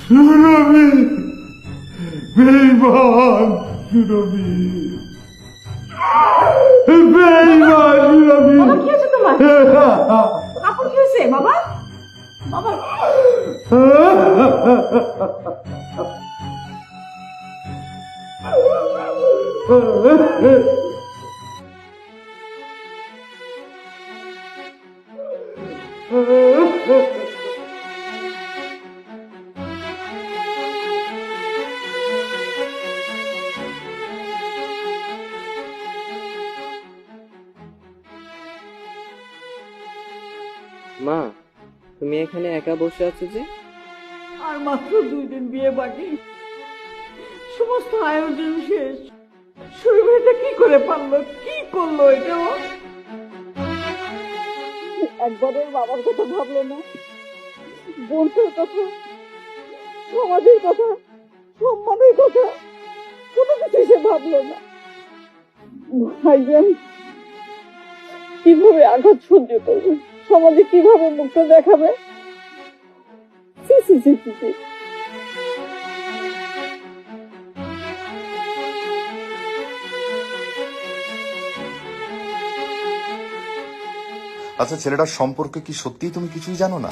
সুরভি বেইমান সুরভি বেইমান সুরভি বাবা কি হয়েছে তোমার কাপড় কি হয়েছে বাবা বাবা মা তুমি এখানে একা বসে আছো যে? আর মাত্র দুই দিন বিয়ে বাকি। সমস্ত আয়োজন শেষ। শুরু এটা কি করে পারল? কি করল এটা? একবারের বাবার কথা ভাবলো না বোনটার কথা সমাজের কথা সম্মানের কথা কোনো কিছু সে ভাবলো না। ভাইজান কীভাবে আঘাত সহ্য করবে সমাজে কীভাবে মুখটা দেখাবে? আচ্ছা ছেলেটার সম্পর্কে কি সত্যি তুমি কিছুই জানো না?